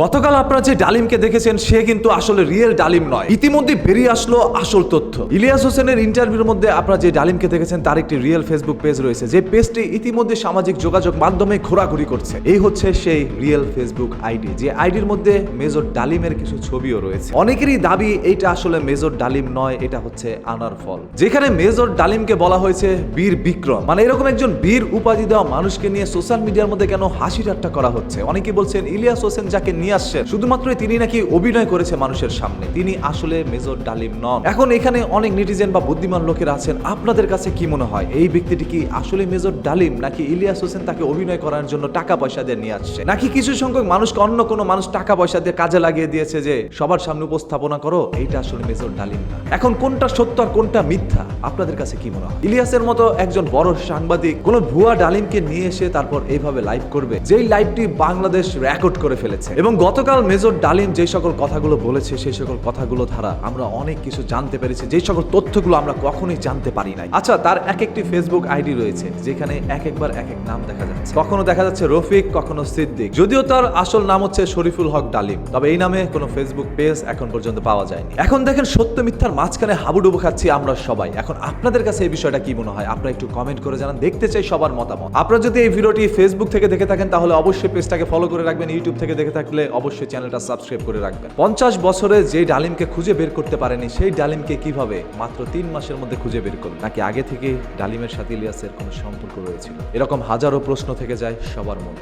গতকাল আপনারা যে ডালিমকে দেখেছেন, সে কিন্তু আসলে রিয়েল ডালিম নয়। ইতিমধ্যে বেরিয়ে আসলো আসল তথ্য। ইলিয়াস হোসেনের ইন্টারভিউর মধ্যে আপনারা যে ডালিমকে দেখেছেন, তার একটি রিয়েল ফেসবুক পেজ রয়েছে। যে পেজটি ইতিমধ্যে সামাজিক যোগাযোগ মাধ্যমে ঘোরাঘুরি করছে। এই হচ্ছে সেই রিয়েল ফেসবুক আইডি যে আইডির মধ্যে মেজর ডালিমের কিছু ছবিও রয়েছে। অনেকেরই দাবি, এইটা আসলে মেজর ডালিম নয়, এটা হচ্ছে আনার ফল। যেখানে মেজর ডালিমকে বলা হয়েছে বীর বিক্রম। মানে এরকম একজন বীর উপাধি দেওয়া মানুষকে নিয়ে সোশ্যাল মিডিয়ার মধ্যে কেন হাসি ঠাট্টা করা হচ্ছে? অনেকে বলছেন, ইলিয়াস হোসেন যাকে নিয়ে আসছেন শুধুমাত্র তিনি নাকি অভিনয় করেছে মানুষের সামনে। তিনি আসলে মেজর ডালিম নন। এখন এখানে অনেক নেটিজেন বা বুদ্ধিমান লোকেরা আছেন। আপনাদের কাছে কি মনে হয়? এই ব্যক্তিটি কি আসলে মেজর ডালিম নাকি ইলিয়াস হোসেন তাকে অভিনয় করার জন্য টাকা পয়সা দিয়ে নিয়ে আসছে? নাকি কিছু সংখ্যক মানুষকে অন্য কোনো মানুষ টাকা পয়সা দিয়ে কাজে লাগিয়ে দিয়েছে যে, সবার সামনে উপস্থাপনা করো, এইটা আসলে মেজর ডালিম না। এখন কোনটা সত্য আর কোনটা মিথ্যা? আপনাদের কাছে কি মনে হয়? ইলিয়াসের মতো একজন বড় সাংবাদিক কোন ভুয়া ডালিমকে নিয়ে এসে তারপর এইভাবে লাইভ করবে, যেই লাইভটি বাংলাদেশ রেকর্ড করে ফেলেছে। এবং গতকাল মেজর ডালিম যে সকল কথাগুলো বলেছে, সেই সকল কথাগুলো দ্বারা আমরা অনেক কিছু জানতে পেরেছি যে সকল তথ্যগুলো আমরা কখনোই জানতে পারি নাই। আচ্ছা তার এক একটি ফেসবুক আইডি রয়েছে, যেখানে এক একবার এক এক নাম দেখা যাচ্ছে। কখনো দেখা যাচ্ছে রফিক, কখনো সিদ্দিক। যদিও তার আসল নাম হচ্ছে শরীফুল হক ডালিম, তবে এই নামে কোনো ফেসবুক পেজ এখন পর্যন্ত পাওয়া যায়নি। এখন দেখেন সত্য মিথ্যার মাঝখানে হাবুডুবু খাচ্ছি আমরা সবাই। এখন আপনাদের কাছে এই বিষয়টা কি মনে হয়? আপনারা একটু কমেন্ট করে জানান, দেখতে চাই সবার মতামত। আপনারা যদি এই ভিডিওটি ফেসবুক থেকে দেখে থাকেন, তাহলে অবশ্যই পেজটাকে ফলো করে রাখবেন ইউটিউব থেকে দেখে থাকলে অবশ্যই চ্যানেলটা সাবস্ক্রাইব করে রাখবেন। পঞ্চাশ বছরে যে ডালিমকে খুঁজে বের করতে পারেনি, সেই ডালিমকে কীভাবে মাত্র তিন মাসের মধ্যে খুঁজে বের করল নাকি আগে থেকে ডালিমের সাথে ইলিয়াসের কোনো সম্পর্ক রয়েছিল? এরকম হাজারো প্রশ্ন থেকে যায় সবার মনে।